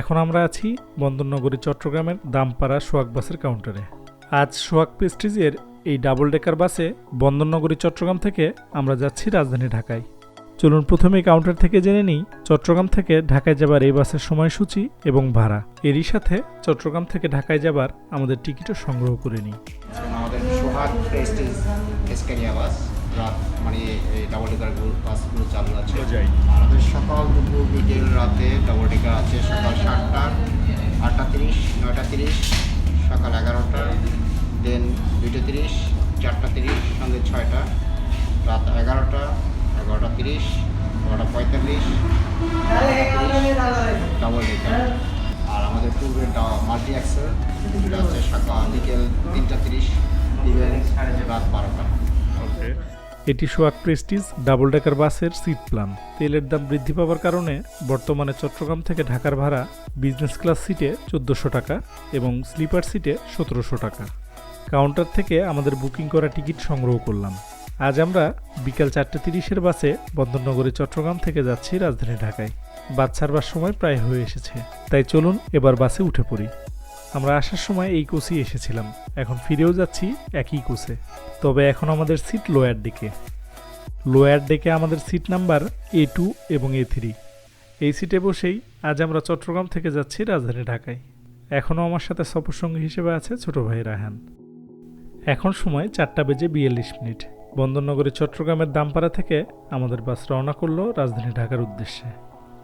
এখন আমরা আছি বন্দরনগরী, চট্টগ্রামের দামপাড়া সোয়াক বাসের কাউন্টারে আজ সোয়াক প্রেস্টিজের এই ডাবল ডেকার বাসে বন্দরনগরী, চট্টগ্রাম থেকে আমরা যাচ্ছি রাজধানী ঢাকায়। চলুন প্রথমে কাউন্টার থেকে জেনে নিই চট্টগ্রাম থেকে ঢাকায় যাবার এই বাসের সময়সূচি এবং ভাড়া। এরই সাথে চট্টগ্রাম থেকে ঢাকায় যাবার আমাদের টিকিটও সংগ্রহ করে নিই। আমাদের সোহাগ প্রেস্টিজ বাস। রাত মানে এই ডাবল ডেকার বাসগুলো চালু আছে। আমাদের সকাল দুপুর বিকেল রাতে ডাবল ডেকার আছে সকাল সাতটা আটটা তিরিশ নয়টা তিরিশ সকাল এগারোটা দেন দুইটা তিরিশ চারটা তিরিশ সন্ধ্যে ছয়টা রাত এগারোটা এগারোটা তিরিশ এগারোটা পঁয়তাল্লিশ ডাবল ডেকার আর আমাদের পূর্বের মাল্টি অ্যাক্সেল যেটা হচ্ছে সকাল বিকেল তিনটা তিরিশ ইভেন রাত বারোটা। এটি সোয়াক প্রেস্টিজ, ডাবল ডেকার বাসের সিট প্ল্যান তেলের দাম বৃদ্ধি পাওয়ার কারণে বর্তমানে চট্টগ্রাম থেকে ঢাকার ভাড়া বিজনেস ক্লাস সিটে চোদ্দোশো টাকা এবং স্লিপার সিটে সতেরোশো টাকা। কাউন্টার থেকে আমাদের বুকিং করা টিকিট সংগ্রহ করলাম। আজ আমরা বিকাল চারটে তিরিশের বাসে বন্দরনগরী চট্টগ্রাম থেকে যাচ্ছি রাজধানী ঢাকায়। বাস ছাড়বার সময় প্রায় হয়ে এসেছে। তাই চলুন এবার বাসে উঠে পড়ি। আমরা আসার সময় এই কোচেই এসেছিলাম। এখন ফিরেও যাচ্ছি একই কোচে। তবে এখন আমাদের সিট লোয়ার ডেকে লোয়ার ডেকে আমাদের সিট নাম্বার এ টু এবং এ থ্রি এই সিটে বসেই আজ আমরা চট্টগ্রাম থেকে যাচ্ছি রাজধানী ঢাকায়। এখনও আমার সাথে সফরসঙ্গী হিসেবে আছে ছোট ভাই রাহান এখন সময় চারটা বেজে বিয়াল্লিশ মিনিট। বন্দরনগরী চট্টগ্রামের দামপাড়া থেকে আমাদের বাস রওনা করল রাজধানী ঢাকার উদ্দেশ্যে।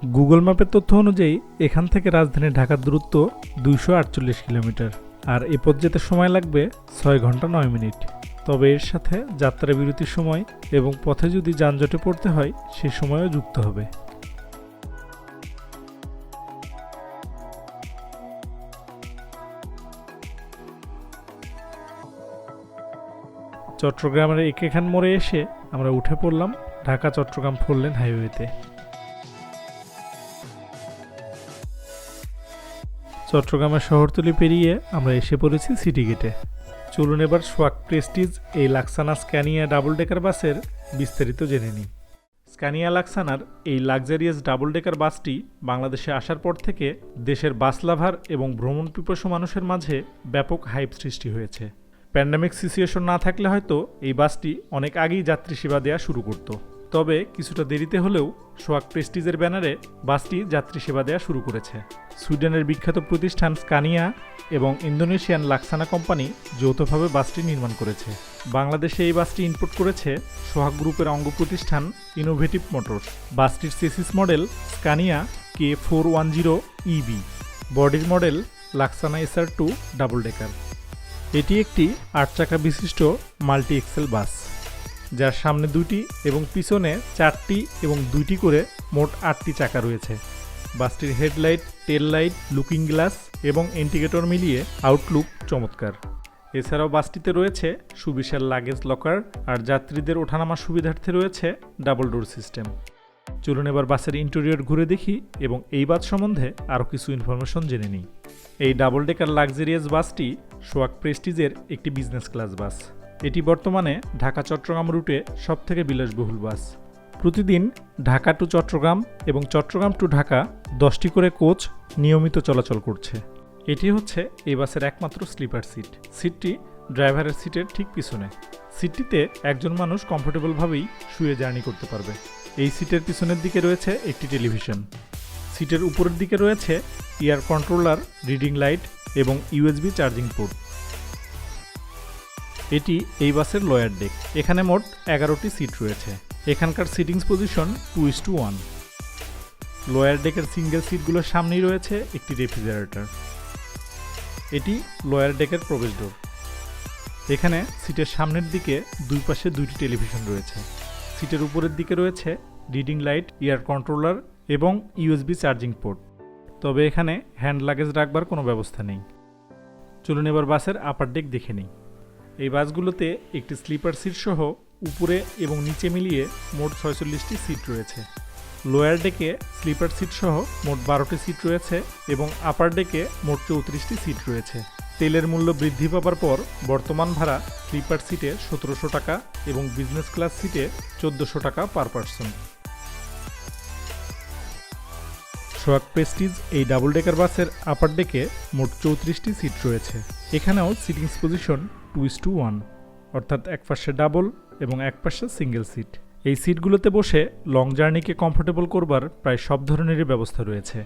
গুগল ম্যাপের তথ্য অনুযায়ী এখান থেকে রাজধানী ঢাকার দূরত্ব দুইশো আটচল্লিশ কিলোমিটার। আর এ পথ যেতে সময় লাগবে ছয় ঘণ্টা নয় মিনিট। তবে এর সাথে যাত্রা বিরতির সময় এবং পথে যদি যানজটে পড়তে হয়, সে সময়ও যুক্ত হবে। চট্টগ্রামের একেখান মোড়ে এসে আমরা উঠে পড়লাম ঢাকা চট্টগ্রাম ফোরলেন হাইওয়েতে। চট্টগ্রামের শহরতলি পেরিয়ে আমরা এসে পড়েছি সিটি গেটে। চলুন এবার সোয়াক প্রেস্টিজ এই লাক্সানা স্ক্যানিয়া ডাবল ডেকার বাসের বিস্তারিত জেনে নিই। স্ক্যানিয়া লাক্সানার এই লাক্সারিয়াস ডাবল ডেকার বাসটি বাংলাদেশে আসার পর থেকে দেশের বাস লাভার এবং ভ্রমণ পিপাসু মানুষের মাঝে ব্যাপক হাইপ সৃষ্টি হয়েছে। প্যান্ডামিক সিচুয়েশন না থাকলে হয়তো এই বাসটি অনেক আগেই যাত্রী সেবা দেওয়া শুরু করত। তবে কিছুটা দেরিতে হলেও সোয়াক প্রেস্টিজের ব্যানারে বাসটি যাত্রী সেবা দেওয়া শুরু করেছে। সুইডেনের বিখ্যাত প্রতিষ্ঠান স্কানিয়া এবং ইন্দোনেশিয়ান লাক্সানা কোম্পানি যৌথভাবে বাসটি নির্মাণ করেছে। বাংলাদেশে এই বাসটি ইনপুট করেছে সোহাগ গ্রুপের অঙ্গ প্রতিষ্ঠান Innovative Motors. বাসটির chassis model Scania K four one zero EB বডির model Laksana SR two double decker. এটি একটি আট চাকা বিশিষ্ট মাল্টি এক্সেল বাস। যার সামনে দুটি এবং পিছনে চারটি এবং দুইটি করে মোট আটটি চাকা রয়েছে। বাসটির headlight tail light looking glass এবং ইন্ডিকেটর মিলিয়ে আউটলুক চমৎকার। এছাড়াও বাসটিতে রয়েছে সুবিশাল লাগেজ লকার আর যাত্রীদের ওঠানামার সুবিধার্থে রয়েছে ডাবল ডোর সিস্টেম চলুন এবার বাসের ইন্টেরিয়র ঘুরে দেখি এবং এই বাস সম্বন্ধে আরও কিছু ইনফরমেশন জেনে নিই। এই ডাবল ডেকার লাক্সারিয়াস বাসটি সোয়াক প্রেস্টিজের একটি বিজনেস ক্লাস বাস। এটি বর্তমানে ঢাকা চট্টগ্রাম রুটে সবথেকে বিলাসবহুল বাস। প্রতিদিন ঢাকা টু চট্টগ্রাম এবং চট্টগ্রাম টু ঢাকা দশটি করে কোচ নিয়মিত চলাচল করছে। এটি হচ্ছে এই বাসের একমাত্র স্লিপার সিট। সিটটি ড্রাইভারের সিটের ঠিক পিছনে। সিটটিতে একজন মানুষ কমফোর্টেবলভাবেই শুয়ে জার্নি করতে পারবে। এই সিটের পিছনের দিকে রয়েছে একটি টেলিভিশন। সিটের উপরের দিকে রয়েছে এয়ার কন্ট্রোলার, রিডিং লাইট এবং ইউএসবি চার্জিং পোর্ট। এটি এই বাসের লয়ার ডেক। এখানে মোট এগারোটি সিট রয়েছে। এখানকার seatings position two is two one lower ডেকের single সিটগুলোর সামনেই রয়েছে একটি রেফ্রিজারেটর। এটি লোয়ার ডেকের প্রবেশদ্বার। এখানে সিটের সামনের দিকে দুই পাশে দুইটি টেলিভিশন রয়েছে। সিটের উপরের দিকে রয়েছে রিডিং লাইট এয়ার কন্ট্রোলার এবং ইউএসবি চার্জিং পোর্ট তবে এখানে হ্যান্ড লাগেজ রাখবার কোনো ব্যবস্থা নেই। চলুন এবার বাসের আপার ডেক দেখে নিই। এই বাসগুলোতে একটি স্লিপার সিট সহ উপরে এবং নিচে মিলিয়ে মোট ছয়চল্লিশটি সিট রয়েছে। লোয়ার ডেকে স্লিপার সিট সহ মোট বারোটি সিট রয়েছে এবং আপার ডেকে মোট চৌত্রিশটি সিট রয়েছে। তেলের মূল্য বৃদ্ধি পাবার পর বর্তমান ভাড়া স্লিপার সিটে সতেরোশো টাকা এবং বিজনেস ক্লাস সিটে চোদ্দোশো টাকা পার পার্সন। সোয়াক প্রেস্টিজ এই ডাবল ডেকার বাসের আপার ডেকে মোট চৌত্রিশটি সিট রয়েছে। এখানেও seatings position two is two one অর্থাৎ এক পাশে ডাবল এবং এক পাশে সিঙ্গেল সিট এই সিটগুলোতে বসে লং জার্নিকে কমফোর্টেবল করবার প্রায় সব ধরনেরই ব্যবস্থা রয়েছে।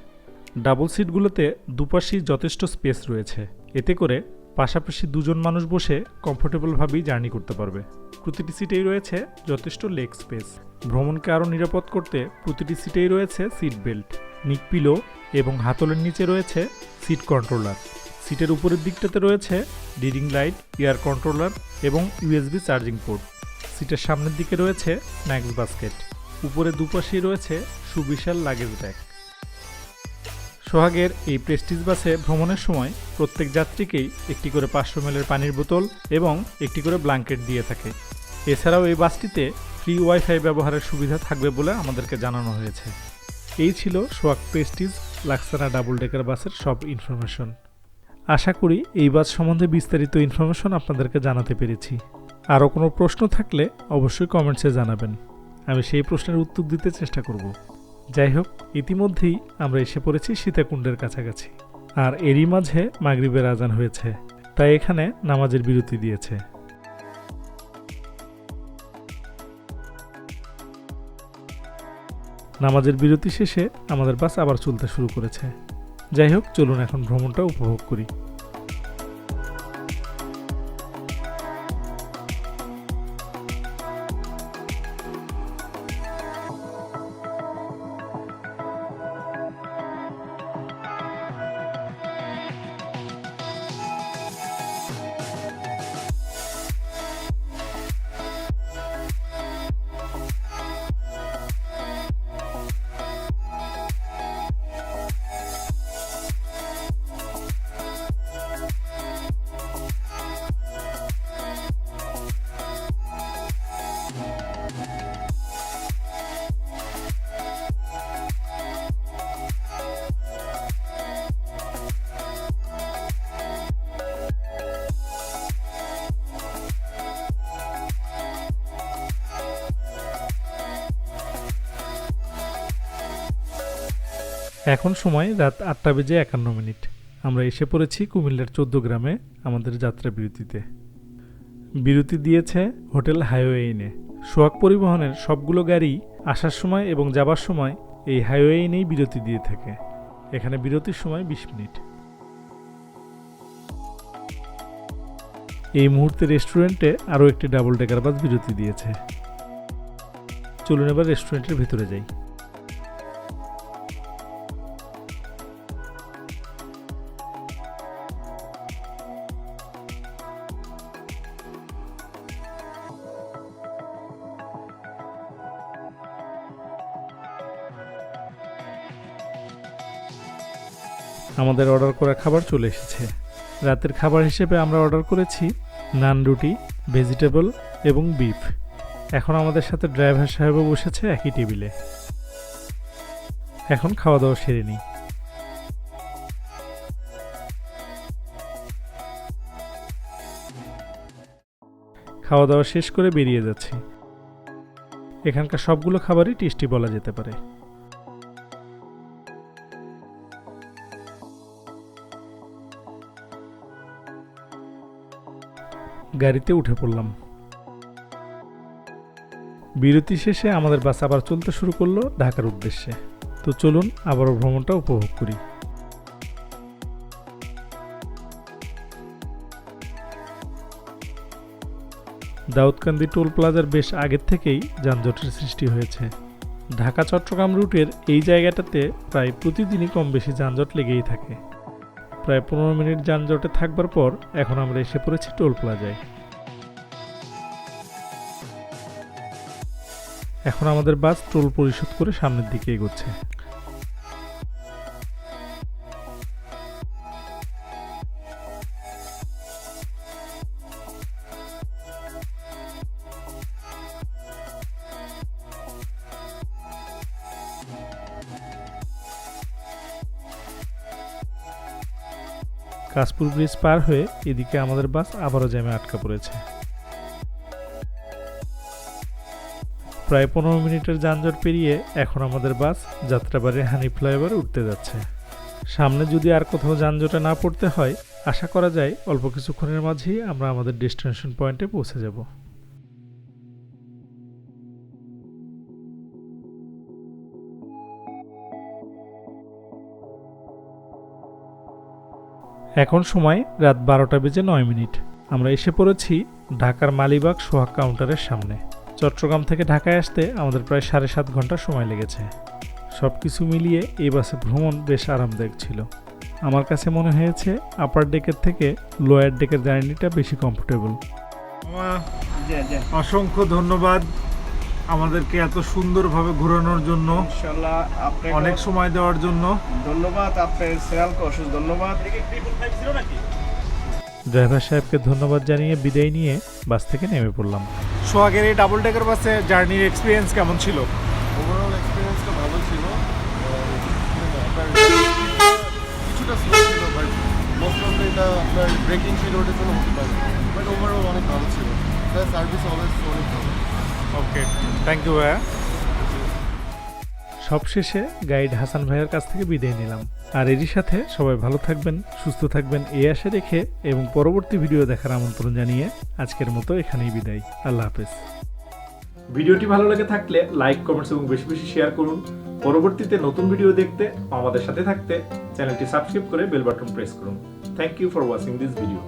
ডাবল সিটগুলোতে দুপাশেই যথেষ্ট স্পেস রয়েছে। এতে করে পাশাপাশি দুজন মানুষ বসে কমফোর্টেবলভাবেই জার্নি করতে পারবে। প্রতিটি সিটেই রয়েছে যথেষ্ট লেগ স্পেস ভ্রমণকে আরও নিরাপদ করতে প্রতিটি সিটেই রয়েছে সিট বেল্ট নিক পিলো এবং হাতলের নিচে রয়েছে সিট কন্ট্রোলার। সিটের উপরের দিকটাতে রয়েছে ডিডিং লাইট, এয়ার কন্ট্রোলার এবং ইউএসবি চার্জিং পোর্ট। সিটের সামনের দিকে রয়েছে স্ন্যাক্স বাস্কেট। উপরে দুপাশেই রয়েছে সুবিশাল লাগেজ ব্যাগ। সোহাগের এই প্রেস্টিজ বাসে ভ্রমণের সময় প্রত্যেক যাত্রীকেই একটি করে পাঁচশো মেলের পানির বোতল এবং একটি করে ব্ল্যাঙ্কেট দিয়ে থাকে। এছাড়াও এই বাসটিতে ফ্রি ওয়াইফাই ব্যবহারের সুবিধা থাকবে বলে আমাদেরকে জানানো হয়েছে। এই ছিল Soyak Prestige, Laksana double decker বাসের সব ইনফরমেশন। আশা করি এই বাস সম্বন্ধে বিস্তারিত ইনফরমেশন আপনাদেরকে জানাতে পেরেছি। আরও কোনো প্রশ্ন থাকলে অবশ্যই কমেন্টসে জানাবেন। আমি সেই প্রশ্নের উত্তর দিতে চেষ্টা করব। যাই হোক, ইতিমধ্যেই আমরা এসে পড়েছি সীতাকুণ্ডের কাছাকাছি। আর এরই মাঝে মাগরিবের আজান হয়েছে, তাই এখানে নামাজের বিরতি দিয়েছে। নামাজের বিরতি শেষে আমাদের বাস আবার চলতে শুরু করেছে। যাই হোক, চলুন এখন ভ্রমণটা উপভোগ করি। এখন সময় রাত আটটা বেজে একান্ন মিনিট। আমরা এসে পড়েছি কুমিল্লার চোদ্দ গ্রামে আমাদের যাত্রা বিরতিতে। বিরতি দিয়েছে হোটেল হাইওয়ে ইনে। সোয়াগ পরিবহনের সবগুলো গাড়ি আসার সময় এবং যাবার সময় এই হাইওয়ে ইনেই বিরতি দিয়ে থাকে। এখানে বিরতির সময় বিশ মিনিট। এই মুহূর্তে রেস্টুরেন্টে আরও একটি ডাবল ডেকার বাস বিরতি দিয়েছে। চলুন এবার রেস্টুরেন্টের ভিতরে যাই। আমাদের অর্ডার করা খাবার চলে এসেছে। রাতের খাবার হিসেবে আমরা অর্ডার করেছি নান রুটি, ভেজিটেবল এবং বিফ। এখন আমাদের সাথে ড্রাইভার সাহেবও বসেছে একই টেবিলে। এখন খাওয়া দাওয়া সেরে নিই। খাওয়া দাওয়া শেষ করে বেরিয়ে যাচ্ছি। এখানকার সবগুলো খাবারই টেস্টি বলা যেতে পারে। গাড়িতে উঠে পড়লাম। বিরতি শেষে আমাদের বাস আবার চলতে শুরু করল ঢাকার উদ্দেশ্যে। তো চলুন আবারও ভ্রমণটা উপভোগ করি। দাউদকান্দি টোল প্লাজার বেশ আগের থেকেই যানজটের সৃষ্টি হয়েছে। ঢাকা চট্টগ্রাম রুটের এই জায়গাটাতে প্রায় প্রতিদিনই কম বেশি যানজট লেগেই থাকে। প্রায় পনেরো মিনিট যানজটে থাকবার পর এখন আমরা এসে পড়েছি টোল প্লাজায়। এখন আমাদের বাস টোল পরিশোধ করে সামনের দিকে এগোচ্ছে। কাশপুর ব্রিজ পার হয়ে এদিকে আমাদের বাস আবারও জ্যামে আটকা পড়েছে। প্রায় পনেরো মিনিটের যানজট পেরিয়ে এখন আমাদের বাস যাত্রাবাড়ির হানি ফ্লাইওভার উঠতে যাচ্ছে। সামনে যদি আর কোথাও যানজটে না পড়তে হয়, আশা করা যায় অল্প কিছুক্ষণের মাঝেই আমরা আমাদের ডেস্টিনেশন পয়েন্টে পৌঁছে যাব। এখন সময় রাত বারোটা বেজে নয় মিনিট। আমরা এসে পড়েছি ঢাকার মালিবাগ সোহাগ কাউন্টারের সামনে। চট্টগ্রাম থেকে ঢাকায় আসতে আমাদের প্রায় সাড়ে সাত ঘণ্টা সময় লেগেছে। সব কিছু মিলিয়ে এই বাসে ভ্রমণ বেশ আরামদায়ক ছিল। আমার কাছে মনে হয়েছে আপার ডেকের থেকে লোয়ার ডেকের জার্নিটা বেশি কমফোর্টেবল অসংখ্য ধন্যবাদ। আমাদেরকে এত সুন্দরভাবে ঘোরানোর জন্য আপনাকে অনেক সময় দেওয়ার জন্য। ধন্যবাদ আপনার সিরিয়ালকে অশেষ ধন্যবাদ। ড্রাইভার সাহেবকে ধন্যবাদ জানিয়ে বিদায় নিয়ে বাস থেকে নেমে পড়লাম। সোহাগের এই ডাবল ডেকার বাসে জার্নির এক্সপিরিয়েন্স কেমন ছিল? ওভারঅল এক্সপিরিয়েন্সটা ভালো ছিল। কিছুটা স্লো ছিল বাট মোস্ট অফ এটা আপনার ব্রেকিং জন্য হতে পারে। বাট ওভারঅল অনেক ভালো ছিল। সার্ভিস অলওয়েজ অনেক ভালো। ওকে থ্যাংক ইউ ভাইয়া। সবশেষে গাইড হাসান ভাইয়ের কাছ থেকে বিদায় নিলাম। আর এরই সাথে সবাই ভালো থাকবেন সুস্থ থাকবেন এই আশা রেখে এবং পরবর্তী ভিডিও দেখার আমন্ত্রণ জানিয়ে আজকের মতো এখানেই বিদায়। আল্লাহ হাফেজ। ভিডিওটি ভালো লেগে থাকলে লাইক কমেন্টস এবং বেশি বেশি শেয়ার করুন। পরবর্তীতে নতুন ভিডিও দেখতে আমাদের সাথে থাকতে চ্যানেলটি সাবস্ক্রাইব করে বেল বাটন প্রেস করুন। Thank you for watching this video